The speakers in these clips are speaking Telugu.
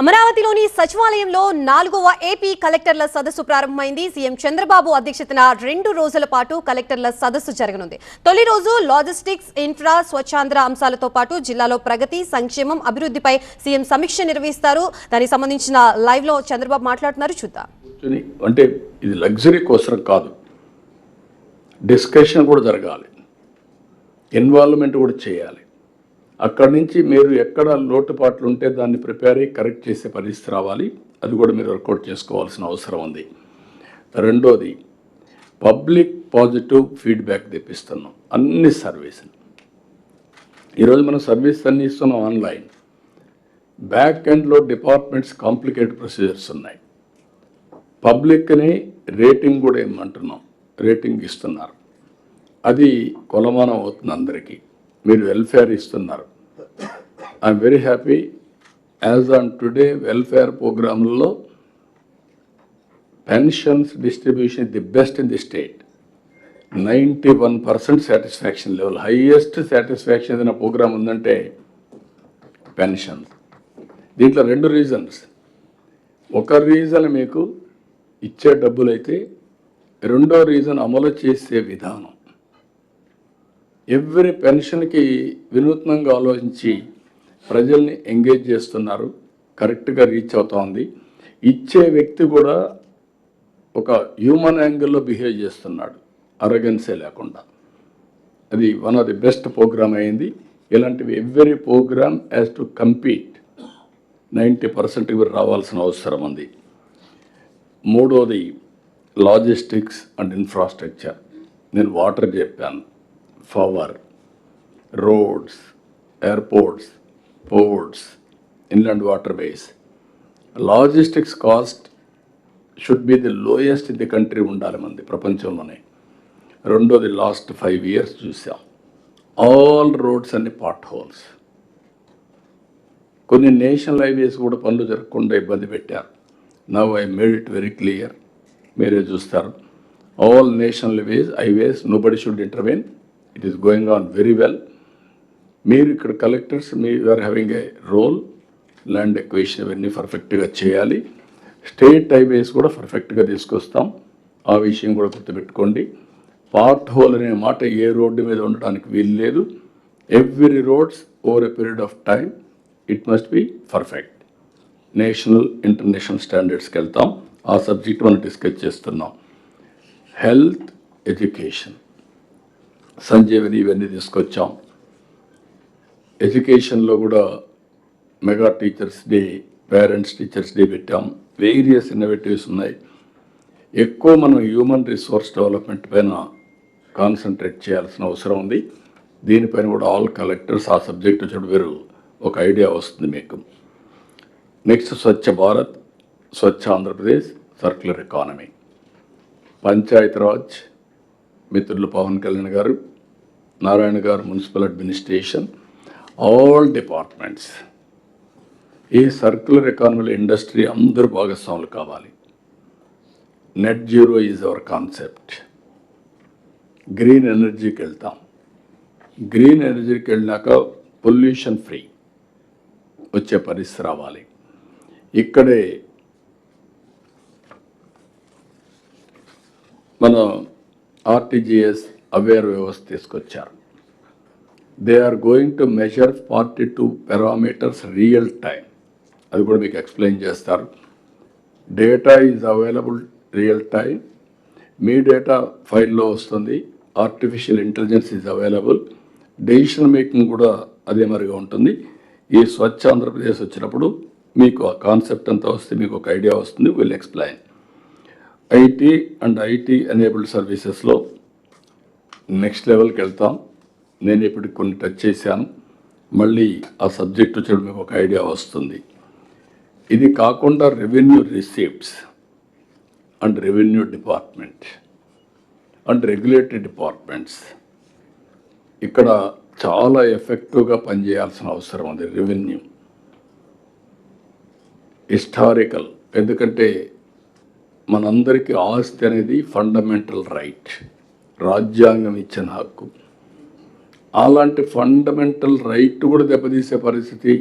అమరావతిలోని సచివాలయంలో నాలుగవ ఏపీ కలెక్టర్ల సదస్సు ప్రారంభమైంది. సీఎం చంద్రబాబు అధ్యక్షతన రెండు రోజుల పాటు కలెక్టర్ల సదస్సు జరగనుంది. తొలి రోజు లాజిస్టిక్స్ ఇన్ఫ్రా స్వచ్ఛాంధ్ర అంశాలతో పాటు జిల్లాలో ప్రగతి సంక్షేమం అభివృద్ధిపై సీఎం సమీక్ష నిర్వహిస్తారు. దానికి సంబంధించిన లైవ్లో చంద్రబాబు మాట్లాడుతున్నారు. చూద్దాం. అంటే ఇది లగ్జరీ కోసం కాదు. డిస్కషన్ కూడా జరగాలి. ఇన్వాల్వ్మెంట్ కూడా చేయాలి. అక్కడి నుంచి మీరు ఎక్కడ లోటుపాట్లు ఉంటే దాన్ని ప్రిపేర్ అయ్యి కరెక్ట్ చేసే పరిస్థితి రావాలి. అది కూడా మీరు వర్కౌట్ చేసుకోవాల్సిన అవసరం ఉంది. రెండోది పబ్లిక్ పాజిటివ్ ఫీడ్బ్యాక్ తెప్పిస్తున్నాం. అన్ని సర్వీసులు. ఈరోజు మనం సర్వీస్ అన్ని ఇస్తున్నాం ఆన్లైన్. బ్యాక్ ఎండ్లో డిపార్ట్మెంట్స్ కాంప్లికేటెడ్ ప్రొసీజర్స్ ఉన్నాయి. పబ్లిక్ని రేటింగ్ కూడా ఏమంటున్నాం రేటింగ్ ఇస్తున్నారు. అది కొలమానం అవుతుంది అందరికీ. మీరు వెల్ఫేర్ ఇస్తున్నారు. I'm very happy as on today welfare ప్రోగ్రాంలో pensions distribution the best in the state ninety one percent satisfaction level highest satisfaction ఏదైనా ప్రోగ్రామ్ ఉందంటే పెన్షన్స్ దీంట్లో రెండు రీజన్స్ ఒక రీజన్ మీకు ఇచ్చే డబ్బులైతే రెండో రీజన్ అమలు చేసే విధానం. ఎవ్రీ పెన్షన్కి వినూత్నంగా ఆలోచించి ప్రజల్ని ఎంగేజ్ చేస్తున్నారు. కరెక్ట్గా రీచ్ అవుతా ఉంది ఇచ్చే వ్యక్తి కూడా ఒక హ్యూమన్ యాంగిల్లో బిహేవ్ చేస్తున్నాడు. అరగన్సే లేకుండా. అది one of the best program అయింది. ఇలాంటివి every program has to compete. Ninety percent రావాల్సిన అవసరం ఉంది. మూడోది లాజిస్టిక్స్ అండ్ ఇన్ఫ్రాస్ట్రక్చర్. నేను వాటర్ చెప్పాను. Power roads airports ports inland water ways logistics cost should be the lowest in the country ఉండాలి మంది ప్రపంచంలోనే. రెండోది లాస్ట్ ఫైవ్ ఇయర్స్ చూసాం. ఆల్ రోడ్స్ అన్ని పాట్ హోల్స్ కొన్ని నేషనల్ హైవేస్ కూడా పనులు జరగకుండా ఇబ్బంది పెట్టారు. Now I made it very clear మీరే చూస్తారు. All national highways highways nobody should intervene it is going on very well మీరు ఇక్కడ collectors me are having a role land acquisition ఇవన్నీ పర్ఫెక్ట్గా చేయాలి. స్టేట్ హైవేస్ కూడా పర్ఫెక్ట్గా తీసుకొస్తాం. ఆ విషయం కూడా గుర్తుపెట్టుకోండి. పార్ట్ హోల్ అనే మాట ఏ రోడ్డు మీద ఉండడానికి వీలు లేదు. Every roads over a period of time it must be perfect national international స్టాండర్డ్స్కి వెళ్తాం. ఆ సబ్జెక్ట్ మనం డిస్కస్ చేస్తున్నాం. హెల్త్ ఎడ్యుకేషన్ సంజీవని ఇవన్నీ తీసుకొచ్చాం. ఎడ్యుకేషన్లో కూడా mega teachers day parents teachers day పెట్టాం. వేరియస్ ఇన్నోవేటివ్స్ ఉన్నాయి. ఎక్కువ మనం హ్యూమన్ రిసోర్స్ డెవలప్మెంట్ పైన కాన్సన్ట్రేట్ చేయాల్సిన అవసరం ఉంది. దీనిపైన కూడా ఆల్ కలెక్టర్స్ ఆ సబ్జెక్ట్ వచ్చినప్పుడు మీరు ఒక ఐడియా వస్తుంది మీకు. Next Swachh Bharat Swachh Andhra Pradesh circular economy. Panchayati Raj మిత్రులు పవన్ కళ్యాణ్ గారు నారాయణ గారు మున్సిపల్ అడ్మినిస్ట్రేషన్ ఆల్ డిపార్ట్మెంట్స్ ఈ సర్క్యులర్ ఎకానమీలో ఇండస్ట్రీ అందరూ భాగస్వాములు కావాలి. Net zero is our concept green ఎనర్జీకి వెళ్తాం. గ్రీన్ ఎనర్జీకి వెళ్ళినాక పొల్యూషన్ ఫ్రీ వచ్చే పరిస్థితి రావాలి. ఇక్కడే మన ఆర్టీజీఎస్ అవేర్ వ్యవస్థ తీసుకొచ్చారు. They are going to measure forty two parameters real time అది కూడా మీకు ఎక్స్ప్లెయిన్ చేస్తారు. Data is available real time me data ఫైల్లో వస్తుంది. Artificial intelligence is available decision making కూడా అదే మరిగా ఉంటుంది. ఈ స్వచ్ఛ ఆంధ్రప్రదేశ్ వచ్చినప్పుడు మీకు ఆ కాన్సెప్ట్ అంతా వస్తే మీకు ఒక ఐడియా వస్తుంది. Will explain IT and IT enabled సర్వీసెస్లో నెక్స్ట్ లెవెల్కి వెళ్తాం. నేను ఇప్పుడు కొన్ని టచ్ చేశాను. మళ్ళీ ఆ సబ్జెక్ట్ వచ్చి మీకు ఒక ఐడియా వస్తుంది. ఇది కాకుండా revenue receipts and revenue department and regulatory departments ఇక్కడ చాలా ఎఫెక్టివ్గా పనిచేయాల్సిన అవసరం ఉంది రెవెన్యూ హిస్టారికల్ ఎందుకంటే మనందరికీ ఆస్తి అనేది ఫండమెంటల్ రైట్ రాజ్యాంగం ఇచ్చిన హక్కు. అలాంటి ఫండమెంటల్ రైట్ కూడా దెబ్బతీసే పరిస్థితి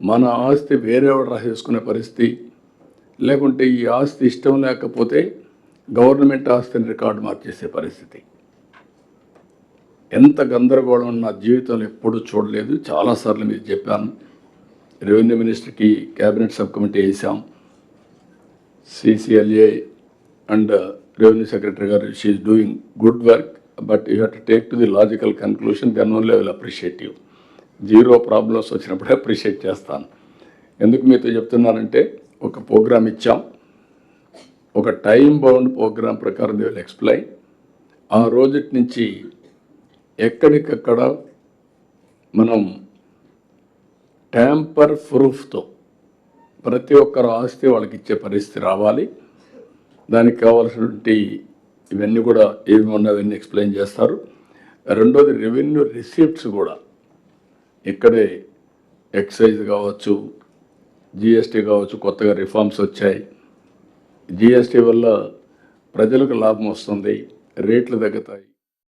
మన ఆస్తి వేరేవాడు రాసేసుకునే పరిస్థితి. లేకుంటే ఈ ఆస్తి ఇష్టం లేకపోతే గవర్నమెంట్ ఆస్తిని రికార్డు మార్చేసే పరిస్థితి. ఎంత గందరగోళం నా జీవితంలో ఎప్పుడూ చూడలేదు. చాలాసార్లు మీరు చెప్పాను. రెవెన్యూ మినిస్టర్కి క్యాబినెట్ సబ్ కమిటీ వేసాం. సిసిఎల్ఏ అండ్ రెవెన్యూ సెక్రటరీ గారు she's doing good work but you have to take to the logical conclusion then only will appreciate you zero problems వచ్చినప్పుడే అప్రిషియేట్ చేస్తాను. ఎందుకు మీతో చెప్తున్నానంటే ఒక ప్రోగ్రామ్ ఇచ్చాం. ఒక టైం బౌండ్ ప్రోగ్రామ్ ప్రకారం దే విల్ ఎక్స్ప్లెయిన్ ఆ రోజుటి నుంచి ఎక్కడికక్కడ మనం ట్యాంపర్ ప్రూఫ్తో ప్రతి ఒక్కరు ఆస్తి వాళ్ళకి ఇచ్చే పరిస్థితి రావాలి. దానికి కావాల్సినటువంటి ఇవన్నీ కూడా ఏమి ఉన్నవన్నీ ఎక్స్ప్లెయిన్ చేస్తారు. రెండోది రెవెన్యూ రిసీప్ట్స్ కూడా. ఇక్కడే ఎక్సైజ్ కావచ్చు జిఎస్టీ కావచ్చు కొత్తగా రిఫార్మ్స్ వచ్చాయి. జిఎస్టీ వల్ల ప్రజలకు లాభం వస్తుంది రేట్లు తగ్గుతాయి.